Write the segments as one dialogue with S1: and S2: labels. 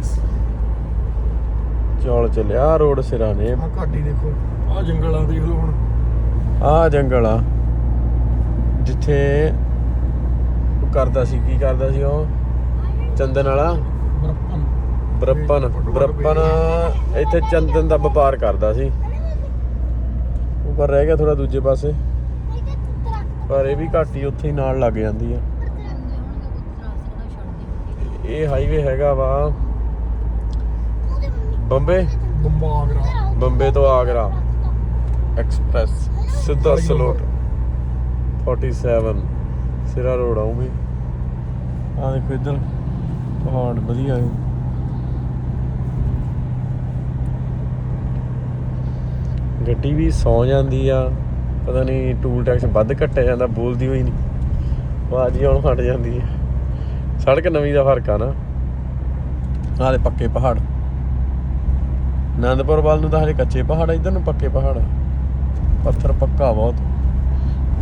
S1: Tax
S2: ਚੌਲ ਚੱਲਿਆ road ਸਿਰਾਂ ਨੇ।
S1: ਆ ਘਾਟੀ ਦੇਖੋ। ਆ ਜੰਗਲ ਆ ਦੇਖ ਲਓ ਹੁਣ।
S2: ਆ ਜੰਗਲ ਆ ਜਿੱਥੇ ਉਹ ਕਰਦਾ ਸੀ ਕੀ ਕਰਦਾ ਸੀ ਉਹ? ਚੰਦਨ ਵਾਲਾ?
S1: ਬਰਪਨ।
S2: ਬਰਪਨ ਬਰਪਨ ਇੱਥੇ ਚੰਦਨ ਦਾ ਵਪਾਰ ਕਰਦਾ ਸੀ। ਉਹ ਪਰ ਰਹਿ ਗਿਆ ਥੋੜਾ ਦੂਜੇ ਪਾਸੇ। ਪਰ ਇਹ ਵੀ ਘਾਟੀ ਉੱਥੇ ਹੀ ਨਾਲ ਲੱਗ ਜਾਂਦੀ ਆ। ਇਹ ਹਾਈਵੇ ਹੈਗਾ ਵਾ। ਬੰਬੇ?
S1: ਬੰਬਾ ਆਗਰਾ।
S2: ਬੰਬੇ ਤੋਂ ਆਗਰਾ। ਐਕਸਪ੍ਰੈਸ ਸਿੱਧਾ ਸਲੋਟ। 47 ਸਿਰਾ ਰੋਡ ਆਉਂਗੀ ਆ ਦੇਖੋ ਇੱਧਰ ਪਹਾੜ ਵਧੀਆ ਹੈ ਗੱਡੀ ਵੀ ਸੌ ਜਾਂਦੀ ਆ। ਪਤਾ ਨਹੀਂ ਟੂਲ ਟੈਕਸ ਵੱਧ ਘਟਿਆ ਜਾਂਦਾ ਬੋਲਦੀ ਹੋਈ ਨਹੀਂ ਬਾਜੀ ਹੁਣ ਹਟ ਜਾਂਦੀ ਹੈ ਸੜਕ ਨਵੀਂ ਦਾ ਫ਼ਰਕ ਆ ਨਾ। ਆਹ ਦੇ ਪੱਕੇ ਪਹਾੜ। ਆਨੰਦਪੁਰ ਵੱਲ ਨੂੰ ਤਾਂ ਹਜੇ ਕੱਚੇ ਪਹਾੜ ਆ ਇਧਰ ਨੂੰ ਪੱਕੇ ਪਹਾੜ ਆ। ਪੱਥਰ ਪੱਕਾ ਬਹੁਤ।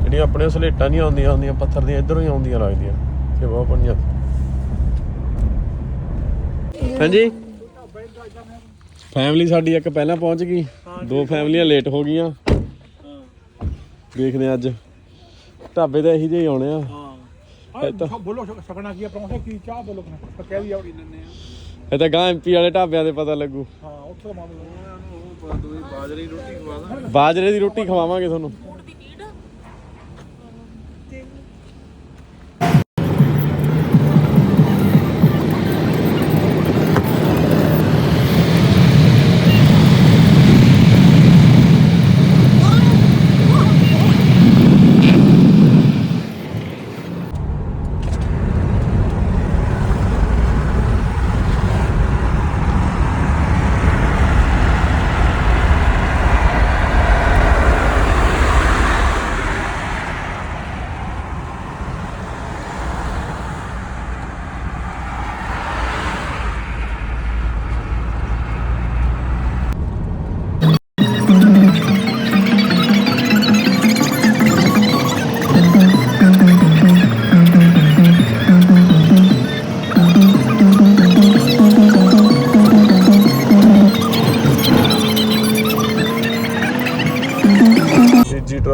S2: ਜਿਹੜੀਆਂ ਆਪਣੇ ਸਲੇਟਾਂ ਨਹੀਂ ਆਉਂਦੀਆਂ ਹੁੰਦੀਆਂ ਪੱਥਰ ਦੀਆਂ ਇਧਰੋਂ ਹੀ ਆਉਂਦੀਆਂ ਲੱਗਦੀਆਂ। ਤੇ ਬਹੁਤ ਬਣੀਆਂ ਹਾਂਜੀ? ਫੈਮਿਲੀ ਸਾਡੀ ਇੱਕ ਪਹਿਲਾਂ ਪਹੁੰਚ ਗਈ। ਦੋ ਫੈਮਲੀਆਂ ਲੇਟ ਹੋ ਗਈਆਂ। ਦੇਖਦੇ ਹਾਂ ਅੱਜ। ਢਾਬੇ ਤਾਂ ਇਹੀ ਜਿਹੇ ਹੀ ਆਉਣੇ ਆ। ਇਹ ਤਾਂ
S1: ਬੋਲੋ ਸਕਣਾ ਕੀ ਪਰੌਂਠੇ ਕੀ ਚਾਹ ਬੋਲੋ ਕਹਿ ਵੀ ਆਉਣੀ ਨੰਨੇ
S2: ਇਹ ਤਾਂ ਗਾਂ ਐਮਪੀ ਵਾਲੇ ਢਾਬਿਆਂ ਦੇ ਪਤਾ ਲੱਗੂ।
S1: ਹਾਂ। ਉੱਥੇ ਮਾਮਲਾ।
S3: ਬਾਜਰੇ ਦੀ ਰੋਟੀ ਖਵਾ ਦਾਂ
S2: ਬਾਜਰੇ ਦੀ ਰੋਟੀ ਖਵਾਵਾਂਗੇ ਤੁਹਾਨੂੰ।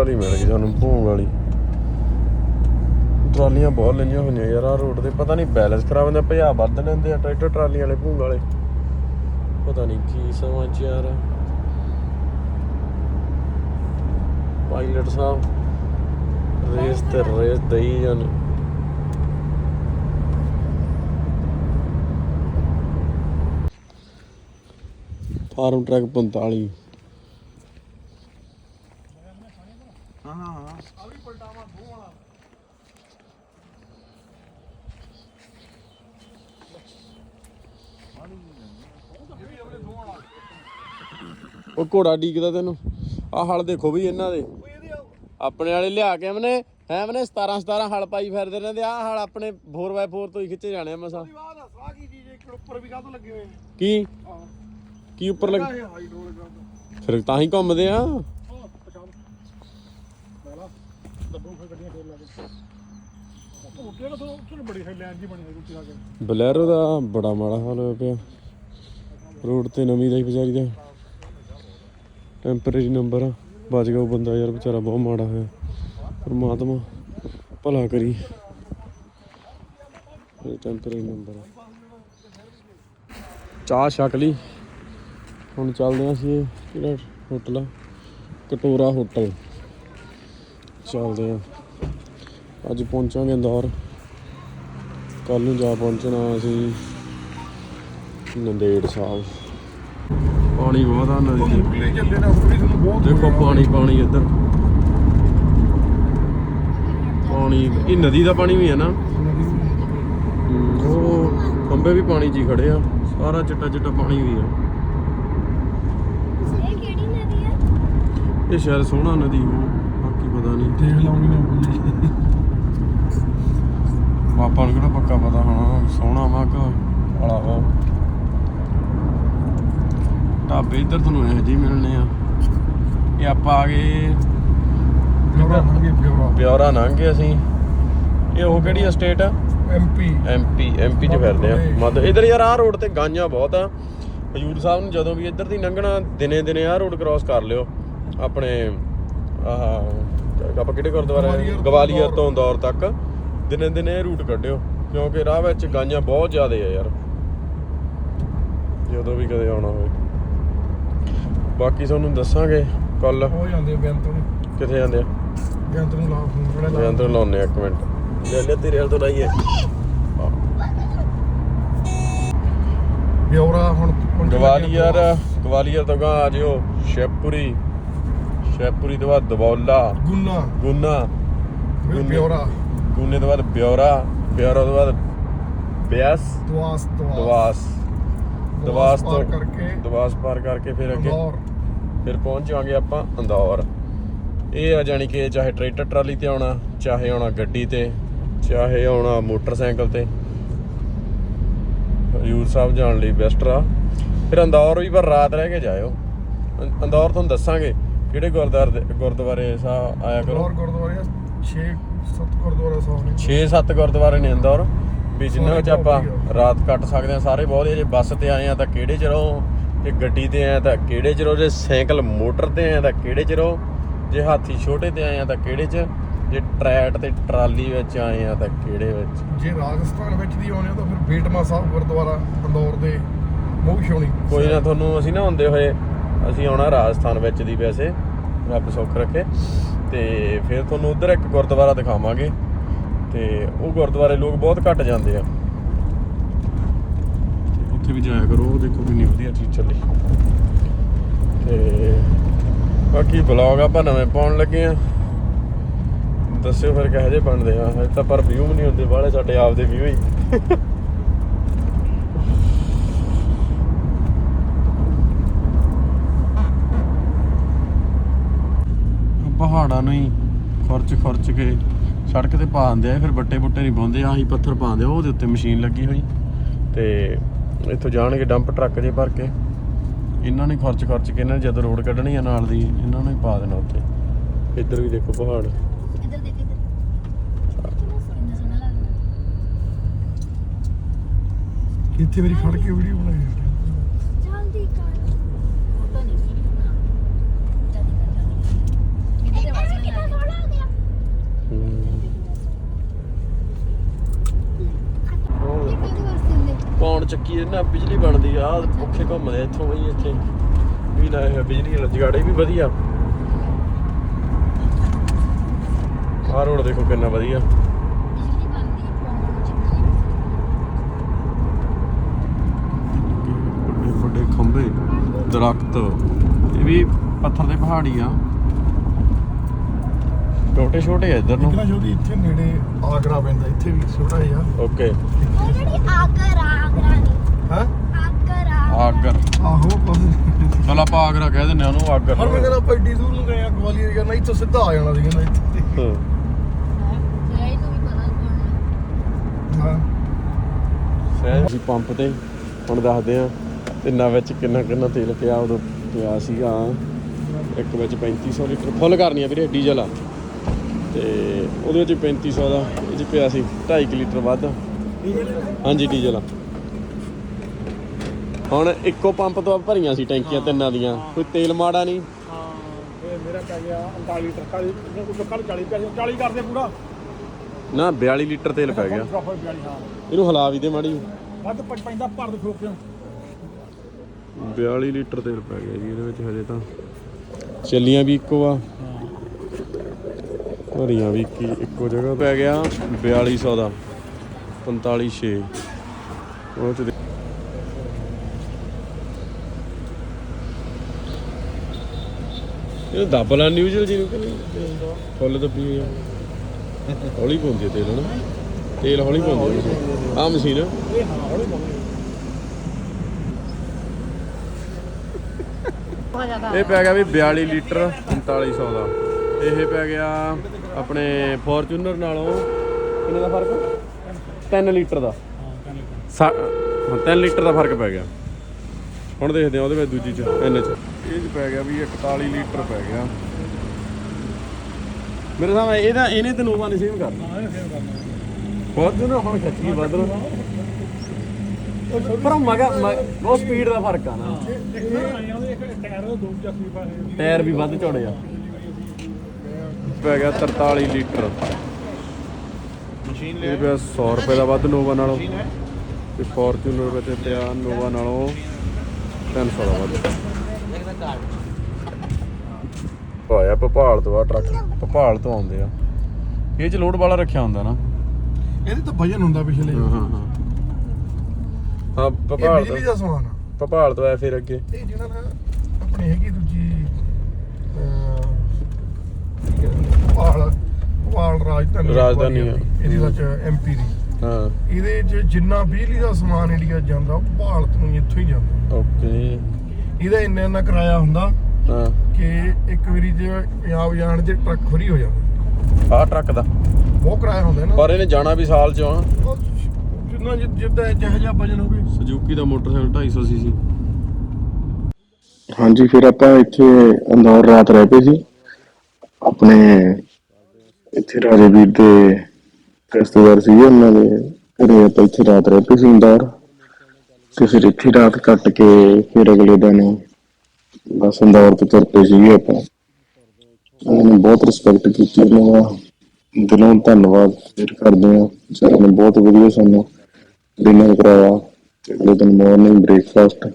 S2: ਟਰਾਲੀ ਮਿਲ ਗਈ ਸਾਨੂੰ ਭੂੰਗ ਵਾਲੀ। ਟਰਾਲੀਆਂ ਬਹੁਤ ਲੈਣੀਆਂ ਹੋਈਆਂ ਯਾਰ ਆ ਰੋਡ ਤੇ ਪਤਾ ਨਹੀਂ ਬੈਲੈਂਸ ਖਰਾਬ ਹੁੰਦਾ ਭਜਾ ਵੱਧ ਲੈਂਦੇ ਆ ਟਰੈਕਟਰ ਟਰਾਲੀਆਂ ਵਾਲੇ ਭੂੰਗ ਵਾਲੇ। ਪਤਾ ਨਹੀਂ ਕੀ ਸਮਾਚਾਰ ਆ ਪਾਇਲਟ ਸਾਹਿਬ, ਰੇਸ ਤੇ ਰੇਸ ਦਈ ਜਾਨ ਫਾਰਮ ਟਰੈਕ 45
S3: ਹਾਂ ਹਾਂ ਹਾਂ
S2: ਉਹ ਘੋੜਾ ਡੀਕਦਾ ਤੈਨੂੰ। ਆਹ ਹਲ ਦੇਖੋ ਵੀ ਇਹਨਾਂ ਦੇ। ਆਪਣੇ ਵਾਲੇ ਲਿਆ ਕੇ ਮਨੇ ਹੈ ਮਨੇ 17 17 ਹਲ ਪਾਈ ਫਿਰਦੇ ਰਹਿੰਦੇ। ਆਹ ਹਲ ਆਪਣੇ 4x4 ਤੋਂ ਹੀ ਖਿੱਚੇ ਜਾਣੇ ਆ ਮਸਾ।
S1: ਕੀ ਚੀਜ਼ ਇੱਕ ਉੱਪਰ ਵੀ ਕਾਹਤੋਂ ਲੱਗੇ ਹੋਏ
S2: ਕੀ? ਉੱਪਰ ਲੱਗ ਫਿਰ ਤਾਂ ਹੀ ਘੁੰਮਦੇ ਆ।
S1: ਉਹ ਕਿਹੜਾ ਤੋਂ ਉੱਥੇ ਬੜੀ ਹਾਈ ਲਾਈਨ ਜੀ ਬਣੀ ਹੋਈ ਰੁੱਟੀ ਲਾ ਕੇ।
S2: ਬਲੈਰੋ ਦਾ ਬੜਾ ਮਾੜਾ ਹਾਲ ਹੋਇਆ ਪਿਆ। ਰੋਡ ਤੇ ਨਵੀਂ ਦਾ ਹੀ ਵਿਚਾਰੀ ਦਾ। ਟੈਂਪਰੇਰੀ ਨੰਬਰ ਆ। ਬਚ ਗਿਆ ਉਹ ਬੰਦਾ ਯਾਰ, ਵਿਚਾਰਾ ਬਹੁਤ ਮਾੜਾ ਹੋਇਆ। ਪਰਮਾਤਮਾ ਭਲਾ ਕਰੀ। ਇਹ ਟੈਂਪਰੇਰੀ ਨੰਬਰ ਆ। ਚਾਹ ਛਕ ਲਈ। ਹੁਣ ਚੱਲਦੇ ਹਾਂ ਅਸੀਂ ਇਹ ਕਿਹੜਾ ਹੋਟਲ ਆ, ਕਟੋਰਾ ਹੋਟਲ ਚੱਲਦੇ ਆ ਅੱਜ ਪਹੁੰਚਾਂਗੇ ਇੰਦੌਰ ਕੱਲ ਨੂੰ ਜਾ ਪਹੁੰਚਣਾ ਅਸੀਂ ਨੰਦੇੜ ਸਾਹਿਬ। ਪਾਣੀ ਬਹੁਤ ਆ ਨਦੀ ਦੇ।
S1: ਵੀ ਚੱਲਦੇ ਨੇ ਉਹ ਵੀ ਤੁਹਾਨੂੰ ਬਹੁਤ
S2: ਦੇਖੋ ਪਾਣੀ ਪਾਣੀ ਇੱਧਰ। ਪਾਣੀ ਇਹ ਨਦੀ ਦਾ ਪਾਣੀ ਵੀ ਹੈ ਨਾ? ਉਹ ਖੰਭੇ ਵੀ ਪਾਣੀ 'ਚ ਹੀ ਖੜੇ ਆ। ਸਾਰਾ ਚਿੱਟਾ ਚਿੱਟਾ ਪਾਣੀ ਵੀ ਆ।
S4: ਇਹ ਕਿਹੜੀ ਨਦੀ ਹੈ
S2: ਇਹ ਸ਼ਾਇਦ ਸੋਹਣਾ ਨਦੀ ਹੋ ਬਾਕੀ ਪਤਾ ਨਹੀਂ।
S1: ਦੇਖ ਲਾਉਂਗੀ ਨਾ।
S2: ਆਪਾਂ ਨੂੰ ਕਿਹੜਾ ਪੱਕਾ ਪਤਾ ਹੋਣਾ ਸੋਹਣਾ ਵਾ ਕਿ ਵਾਲਾ ਵਾ। ਢਾਬੇ ਇੱਧਰ ਤੁਹਾਨੂੰ ਇਹੋ ਜਿਹੇ ਮਿਲਣੇ ਆ। ਇਹ ਆਪਾਂ ਆ ਗਏ। ਪਿਓਰਾ ਗਏ ਅਸੀਂ। ਇਹ ਉਹ ਕਿਹੜੀ ਸਟੇਟ ਆ?
S1: ਐਮਪੀ
S2: ਐਮਪੀ ਐਮਪੀ ਚ ਫਿਰਦੇ ਆ। ਮਦ ਇਧਰ ਯਾਰ ਆਹ ਰੋਡ ਤੇ ਗਾਂਆਂ ਬਹੁਤ ਆ। ਹਜੂਰ ਸਾਹਿਬ ਨੂੰ ਜਦੋਂ ਵੀ ਇੱਧਰ ਦੀ ਲੰਘਣਾ ਦਿਨੇ ਦਿਨੇ ਆਹ ਰੋਡ ਕ੍ਰਾਸ ਕਰ ਲਿਓ। ਆਪਣੇ ਆਹ ਆਪਾਂ ਕਿਹੜੇ ਗੁਰਦੁਆਰੇ
S1: ਗਵਾਲੀਅਰ ਤੋਂ। ਇੰਦੌਰ
S2: ਤੱਕ। ਦਿਨੇ ਦਿਨੇ ਰੂਟ ਕੱਢਿਓ ਕਿਉਂਕਿ ਰਾਹ ਵਿੱਚ ਗਾਂਆਂ ਬਹੁਤ ਜ਼ਿਆਦੇ ਆ ਯਾਰ। ਜਦੋਂ ਵੀ ਕਦੇ ਆਉਣਾ ਹੋਵੇ। ਬਾਕੀ ਤੁਹਾਨੂੰ ਦੱਸਾਂਗੇ ਕੱਲ
S1: ਹੋ ਜਾਂਦੇ ਬੇਅੰਤ ਨੂੰ
S2: ਕਿੱਥੇ ਜਾਂਦੇ ਆ?
S1: ਬੇਅੰਤ ਨੂੰ ਲਾ ਫੋਨ ਬੜਾ ਲਾ।
S2: ਬੇਅੰਤ ਨੂੰ ਲਾਉਨੇ ਆ ਇੱਕ ਮਿੰਟ। ਲੈ ਲੈ ਤੇਰੇ ਹਾਲ ਤੋਂ ਲਾਈਏ।
S1: ਬਿਉਰਾ ਹੁਣ
S2: ਗਵਾਲੀਅਰ ਗਵਾਲੀਅਰ ਤੋਂ ਗਾਂ ਆ ਜਿਓ। ਸ਼ੈਪੁਰੀ। ਸ਼ੈਪੁਰੀ ਤੋਂ ਬਾਅਦ ਦਬੌਲਾ।
S1: ਗੁੰਨਾ।
S2: ਗੁੰਨੇ।
S1: ਬਿਉਰਾ
S2: ਗੁਨੇ ਤੋਂ ਬਾਅਦ ਬਿਉਰਾ ਬਿਉਰਾ ਤੋਂ ਬਾਅਦ ਬਿਆਸ
S1: ਦਵਾਸ ਦਵਾਸ।
S2: ਦਵਾਸ। ਤੋਂ
S1: ਪਾਰ ਕਰਕੇ
S2: ਦਵਾਸ ਪਾਰ ਕਰਕੇ ਫਿਰ ਅੱਗੇ ਫਿਰ ਪਹੁੰਚ ਜਾਵਾਂਗੇ ਆਪਾਂ ਅੰਦੌਰ। ਇਹ ਆ ਜਾਣੀ ਕਿ ਚਾਹੇ ਟਰੈਕਟਰ ਟਰਾਲੀ ਤੇ ਆਉਣਾ ਚਾਹੇ ਆਉਣਾ ਗੱਡੀ ਤੇ ਚਾਹੇ ਆਉਣਾ ਮੋਟਰਸਾਈਕਲ ਤੇ। ਹਜੂਰ ਸਾਹਿਬ ਜਾਣ ਲਈ ਬੈਸਟ ਆ ਫਿਰ ਅੰਦੌਰ ਵੀ ਪਰ ਰਾਤ ਰਹਿ ਕੇ ਜਾਇਓ। ਅੰਦੌਰ ਤੁਹਾਨੂੰ ਦੱਸਾਂਗੇ ਕਿਹੜੇ ਗੁਰਦੁਆਰੇ ਗੁਰਦੁਆਰੇ ਸਾਹਿਬ ਆਇਆ ਕਰੋ।
S1: ਗੁਰਦੁਆਰੇ 6 7 ਗੁਰਦੁਆਰਾ ਸਾਹਿਬ ਨੇ
S2: 6-7 ਗੁਰਦੁਆਰੇ ਨੇ ਅੰਦੌਰ ਵੀ ਜਿੰਨਾਂ ਵਿੱਚ ਆਪਾਂ। ਰਾਤ ਕੱਟ ਸਕਦੇ ਆ ਸਾਰੇ ਬਹੁਤ। ਜੇ ਬੱਸ ਤੇ ਆਏ ਆ ਤਾਂ ਕਿਹੜੇ ਚ ਰਹੋ? ਜੇ ਗੱਡੀ ਤੇ ਆਏ ਆ ਤਾਂ ਕਿਹੜੇ ਚ ਰਹੋ? ਜੇ ਸਾਈਕਲ ਮੋਟਰ ਤੇ ਆਏ ਆ ਤਾਂ ਕਿਹੜੇ ਚ ਰਹੋ? ਜੇ ਹਾਥੀ ਛੋਟੇ ਤੇ ਆਏ ਆ ਤਾਂ ਕਿਹੜੇ ਚ? ਜੇ ਟਰੈਟ ਤੇ ਟਰਾਲੀ ਵਿੱਚ ਆਏ ਆ ਤਾਂ ਕਿਹੜੇ ਵਿੱਚ?
S1: ਜੇ ਰਾਜਸਥਾਨ ਵਿੱਚ ਦੀ ਆਉਣੇ ਆ ਤਾਂ ਫਿਰ ਬੇਟਮਾ ਸਾਹਿਬ ਗੁਰਦੁਆਰਾ ਇੰਦੌਰ ਦੇ ਮੋਹ ਹੋਣੀ
S2: ਕੋਈ ਨਾ ਤੁਹਾਨੂੰ ਅਸੀਂ ਨਾ ਹੁੰਦੇ ਹੋਏ ਅਸੀਂ ਆਉਣਾ ਰਾਜਸਥਾਨ ਵਿੱਚ ਦੀ ਵੈਸੇ। ਰੱਬ ਸੁੱਖ ਰੱਖੇ। ਤੇ ਫਿਰ ਤੁਹਾਨੂੰ ਉਧਰ ਇੱਕ ਗੁਰਦੁਆਰਾ ਦਿਖਾਵਾਂਗੇ ਤੇ ਉਹ ਗੁਰਦੁਆਰੇ ਲੋਕ ਬਹੁਤ ਘੱਟ ਜਾਂਦੇ ਆ। ਉੱਥੇ ਵੀ ਜਾਇਆ ਕਰੋ, ਉਹ ਦੇਖੋ ਕਿੰਨੀ ਵਧੀਆ ਚੀਜ਼ ਚੱਲੀ। ਤੇ ਬਾਕੀ ਬਲੌਗ ਆਪਾਂ ਨਵੇਂ ਪਾਉਣ ਲੱਗੇ ਆ। ਦੱਸਿਓ ਫਿਰ ਕਿਹੋ ਜਿਹੇ ਬਣਦੇ ਆ, ਹਜੇ ਤਾਂ ਪਰ ਵਿਊ ਨਹੀਂ ਹੁੰਦੇ ਬਾਹਲੇ ਸਾਡੇ ਆਪਦੇ ਵਿਊ ਹੀ। ਪਹਾੜਾਂ ਨੂੰ ਹੀ ਖੁਰਚ ਖੁਰਚ ਕੇ ਸੜਕ ਤੇ ਪਾ ਦਿੰਦੇ ਆ ਫਿਰ ਬੱਟੇ ਬੁੱਟੇ ਨਹੀਂ ਪਾਉਂਦੇ ਆਹੀ ਪੱਥਰ ਪਾਉਂਦੇ ਆ ਉਹਦੇ ਉੱਤੇ ਮਸ਼ੀਨ ਲੱਗੀ ਹੋਈ। ਤੇ ਇੱਥੋਂ ਜਾਣਗੇ ਡੰਪ ਟਰੱਕ ਜੇ ਭਰ ਕੇ। ਇਹਨਾਂ ਨੇ ਖੁਰਚ ਖੁਰਚ ਕੇ ਇਹਨਾਂ ਨੇ ਜਦੋਂ ਰੋਡ ਕੱਢਣੀ ਆ ਨਾਲ ਦੀ ਇਹਨਾਂ ਨੂੰ ਹੀ ਪਾ ਦੇਣਾ ਉੱਤੇ ਇੱਧਰ ਵੀ ਦੇਖੋ ਪਹਾੜ।
S4: ਇੱਧਰ ਦੇਖ ਇੱਧਰ।
S1: ਇੱਥੇ ਮੇਰੀ ਖੜ ਕੇ ਵੀਡੀਓ ਬਣਾਈ
S4: ਜਲਦੀ ਕਰ ਫੋਟੋ ਨਹੀਂ ਵੀਡੀਓ ਬਣਾ ਜਲਦੀ ਕਰ ਜਲਦੀ ਇਹਦੇ ਵਾਸਤੇ ਕਿੰਨਾ ਸੋਹਣਾ ਹੋ ਗਿਆ ਇਹ ਕਿਹਦੇ ਵਾਸਤੇ
S2: ਪੌਣ ਚੱਕੀ ਇਹ ਨਾ ਬਿਜਲੀ ਬਣਦੀ ਆ ਔਖੇ ਘੁੰਮਦੇ ਇੱਥੋਂ ਬਈ ਇੱਥੇ। ਵੀ ਲਾਏ ਹੋਏ ਬਿਜਲੀ ਵਾਲਾ ਜਗਾੜੇ ਵੀ ਵਧੀਆ। ਆਹ ਰੋਡ ਦੇਖੋ ਕਿੰਨਾ ਵਧੀਆ।
S4: ਬਿਜਲੀ ਬਣਦੀ ਹੈ ਪੌਂਡ ਚੱਕੀ
S2: ਵੱਡੇ ਵੱਡੇ ਖੰਭੇ ਦਰਖਤ ਇਹ ਵੀ ਪੱਥਰ ਦੇ ਪਹਾੜੀ ਆ। ਛੋਟੇ ਛੋਟੇ ਆ ਇੱਧਰ ਨੂੰ।
S1: ਨਿਕਲਾ ਜੋ ਇੱਥੇ ਨੇੜੇ ਆਗਰਾ ਪੈਂਦਾ ਇੱਥੇ ਵੀ ਛੋਟਾ ਜਿਹਾ।
S2: ਓਕੇ।
S4: ਉਹ ਜਿਹੜੀ ਆਗਰ ਆਗਰਾ ਨਹੀਂ
S1: ਹਾਂ?
S4: ਆਗਰ।
S2: ਆਗਰ
S1: ਆਹੋ ਬਸ।
S2: ਚਲ ਆਪਾਂ ਆਗਰਾ ਕਹਿ ਦਿੰਦੇ ਆ ਉਹਨੂੰ ਆਗਰ।
S1: ਹਰ ਮੈਂ ਕਹਿੰਦਾ ਆਪਾਂ ਏਡੀ ਦੂਰ ਨੂੰ ਗਏ ਆ ਗਵਾਲੀਅਰ ਜਾਂ ਨਹੀਂ ਇੱਥੋਂ ਸਿੱਧਾ ਆ ਜਾਣਾ ਸੀ ਕਹਿੰਦਾ ਇੱਥੇ।
S2: ਹਾਂ।
S4: ਇਹਨੂੰ ਵੀ ਪਤਾ ਕੋਣ
S1: ਹਾਂ।
S2: ਸਹਿਜ ਜੀ ਪੰਪ ਤੇ ਹੁਣ ਦੱਸਦੇ ਆ ਤਿੰਨਾਂ ਵਿੱਚ ਕਿੰਨਾ ਕਿੰਨਾ ਤੇਲ ਪਿਆ ਉਦੋਂ ਪਿਆ ਸੀਗਾ। ਇੱਕ ਵਿੱਚ 3500 ਲੀਟਰ ਫੁੱਲ ਕਰਨੀ ਆ ਵੀਰੇ ਡੀਜ਼ਲ ਆ। ਤੇ ਉਹਦੇ ਵਿੱਚ 3500 ਦਾ ਇਹ 'ਚ ਪਿਆ ਸੀ 2.5 ਲੀਟਰ ਵੱਧ। ਹਾਂਜੀ ਡੀਜ਼ਲ ਆ। ਹੁਣ ਇੱਕੋ ਪੰਪ ਤੋਂ ਭਰੀਆਂ ਸੀ ਟੈਂਕੀਆਂ ਤਿੰਨਾਂ ਦੀਆਂ। ਕੋਈ ਤੇਲ ਮਾੜਾ ਨਹੀਂ।
S1: ਹਾਂ ਇਹ ਮੇਰਾ ਪੈ ਗਿਆ 39 ਲੀਟਰ 40 ਕੋਈ ਕੱਲ 40 ਪੈ 40 ਕਰਦੇ ਪੂਰਾ।
S2: ਨਾ 42 ਲੀਟਰ ਤੇਲ ਪੈ ਗਿਆ।
S1: ਪ੍ਰੋਪਰ 42 ਹਾਂ।
S2: ਇਹਨੂੰ ਹਿਲਾ ਵੀ ਦੇ ਮਾੜੀ
S1: ਵੱਧ ਪੈਂਦਾ ਭਰ ਦੇ ਠੋਕ ਕੇ
S2: 42 ਲੀਟਰ ਤੇਲ ਪੈ ਗਿਆ ਜੀ ਇਹਦੇ ਵਿੱਚ ਹਜੇ ਤਾਂ। ਚੱਲੀਆਂ ਵੀ ਇੱਕੋ ਆ। ਭਰੀਆਂ ਵੀ ਇੱਕੀ ਇੱਕੋ ਜਗ੍ਹਾ ਪੈ ਗਿਆ 4200 ਦਾ 456 ਉਹ ਚ ਇਹ ਦਬਲਾ ਨਿਊਜ਼ਲ ਜੀ ਨੂੰ ਕਿ ਫੁੱਲ ਦੱਬੀ ਹੋਈ ਹੌਲੀ ਪਾਉਂਦੀ ਹੈ ਤੇਲ ਹਨਾ ਤੇਲ ਹੌਲੀ ਪਾਉਂਦੀ ਹੈ। ਆ ਮਸ਼ੀਨ।
S1: ਇਹ ਹਾਂ ਹੌਲੀ ਬਹੁਤ
S2: ਇਹ ਪੈ ਗਿਆ ਵੀ 42 ਲੀਟਰ 4500 ਦਾ। ਇਹ ਪੈ ਗਿਆ ਆਪਣੇ ਫੋਰਚੂਨਰ ਨਾਲੋਂ ਕਿੰਨੇ ਦਾ ਫ਼ਰਕ? 3 ਲੀਟਰ ਦਾ। ਸਾ- ਹਾਂ 3 ਲੀਟਰ ਦਾ ਫ਼ਰਕ ਪੈ ਗਿਆ। ਹੁਣ ਦੇਖਦੇ ਆ ਉਹਦੇ ਵਿੱਚ ਦੂਜੀ ਚ ਇਹਨੇ ਚ। ਇਹ ਚ ਪੈ ਗਿਆ ਵੀ 41 ਲੀਟਰ ਪੈ ਗਿਆ। ਮੇਰੇ ਸਾਹਮਣੇ ਇਹਦਾ ਇਹਨੇ ਤੇ ਨੋਵਾ ਨੇ ਸੇਵ ਕਰਨਾ।
S1: ਹਾਂ ਫੇਰ ਕਰਨਾ।
S2: ਹੁਣ ਖਿੱਚ ਗਈ ਬਦਲ ਪਰ ਮਗਾ ਬਹੁਤ ਸਪੀਡ ਦਾ ਫ਼ਰਕ ਆ ਨਾ।
S1: ਟਾਇਰ
S2: ਵੀ ਵੱਧ ਚੌੜੇ ਆ। ਪੈ ਗਿਆ 43 ਲੀਟਰ।
S3: ਮਸ਼ੀਨ
S2: ਇਹ ਪਿਆ 100 ਰੁਪਏ ਦਾ ਵੱਧ ਨੋਵਾ ਨਾਲੋਂ। ਤੇ ਫੋਰਚੂਨਰ ਵਿੱਚ ਪਿਆ ਨੋਵਾ ਨਾਲੋਂ 300 ਦਾ ਵੱਧ। ਆਇਆ ਭਪਾਲ ਤੋਂ ਆ ਟਰੱਕ। ਭਪਾਲ ਤੋਂ ਆਉਂਦੇ ਆ। ਇਹ ਚ ਲੋਡ ਵਾਲਾ ਰੱਖਿਆ ਹੁੰਦਾ ਨਾ।
S1: ਇਹਦੇ ਤਾਂ ਵਜਨ ਹੁੰਦਾ ਪਿਛਲੇ।
S2: ਹਾਂ ਹਾਂ ਹਾਂ। ਹਾਂ
S1: ਇਹ
S2: ਭਪਾਲ
S1: ਬਿਜਲੀ
S2: ਤੋਂ।
S1: ਦਾ ਸਮਾਨ ਆ।
S2: ਭਪਾਲ ਤੋਂ ਆਇਆ ਫਿਰ ਅੱਗੇ।
S1: ਇਹ ਜਿਹੜਾ ਨਾ ਆਪਣੀ ਹੈਗੀ ਦੂਜੀ ਅਹ ਵਾਲ ਵਾਲ ਰਾਜਧਾਨੀ। ਇਹਦੀ ਸੱਚ ਐਮਪੀ ਦੀ।
S2: ਹਾਂ।
S1: ਇਹਦੇ 'ਚ ਜਿੰਨਾ ਬਿਜਲੀ ਦਾ ਸਮਾਨ ਇੰਡੀਆ ਜਾਂਦਾ ਉਹ ਭਾਰਤ ਨੂੰ ਇੱਥੋਂ ਹੀ ਜਾਂਦਾ।
S2: ਓਕੇ।
S1: ਇਹਦਾ ਇੰਨਾ ਇੰਨਾ ਕਿਰਾਇਆ ਹੁੰਦਾ
S2: ਹਾਂ।
S1: ਕਿ ਇੱਕ ਵਾਰੀ ਜੇ ਪੰਜਾਬ ਜਾਣ ਦੇ ਟਰੱਕ ਫਰੀ ਹੋ ਜਾਂਦਾ।
S2: ਆਹ ਟਰੱਕ ਦਾ।
S1: ਬਹੁਤ ਕਿਰਾਇਆ ਹੁੰਦਾ ਨਾ।
S2: ਪਰ ਇਹਨੇ ਜਾਣਾ ਵੀ ਸਾਲ ਚ। ਆ
S1: ਜਿੰਨਾ ਜਿੱਦਾਂ ਜਿਹੋ ਜਿਹਾ ਵਜਨ ਹੋਵੇ।
S2: ਸੁਜ਼ੂਕੀ ਦਾ ਮੋਟਰਸਾਈਕਲ 250 ਸੀਸੀ
S5: ਹਾਂਜੀ ਫਿਰ ਆਪਾਂ ਇੱਥੇ ਅੰਦੌਰ ਰਾਤ ਰਹਿ ਪਏ ਸੀ ਆਪਣੇ ਇੱਥੇ ਰਾਜੇ ਵੀਰ ਦੇ ਰਿਸ਼ਤੇਦਾਰ ਸੀਗੇ ਉਹਨਾਂ ਦੇ ਘਰੇ ਆਪਾਂ ਇੱਥੇ ਰਾਤ ਰਹਿ ਪਏ ਸੀ ਅੰਦੌਰ ਤੇ ਫਿਰ ਇੱਥੇ ਰਾਤ ਕੱਟ ਕੇ ਫਿਰ ਅਗਲੇ ਦਿਨ ਬਸ ਅੰਦੌਰ ਤੋਂ ਤੁਰ ਪਏ ਸੀਗੇ ਆਪਾਂ। ਉਹਨਾਂ ਨੇ ਬਹੁਤ ਰਿਸਪੈਕਟ ਕੀਤੀ ਉਹਨਾਂ ਦਾ। ਦਿਲੋਂ ਧੰਨਵਾਦ ਫਿਰ ਕਰਦੇ ਹਾਂ। ਸਾਰਿਆਂ ਨੇ ਬਹੁਤ ਵਧੀਆ ਸਾਨੂੰ ਡਿਨਰ ਕਰਾਇਆ ਅਗਲੇ ਦਿਨ ਮਾਰਨਿੰਗ ਬ੍ਰੇਕਫਾਸਟ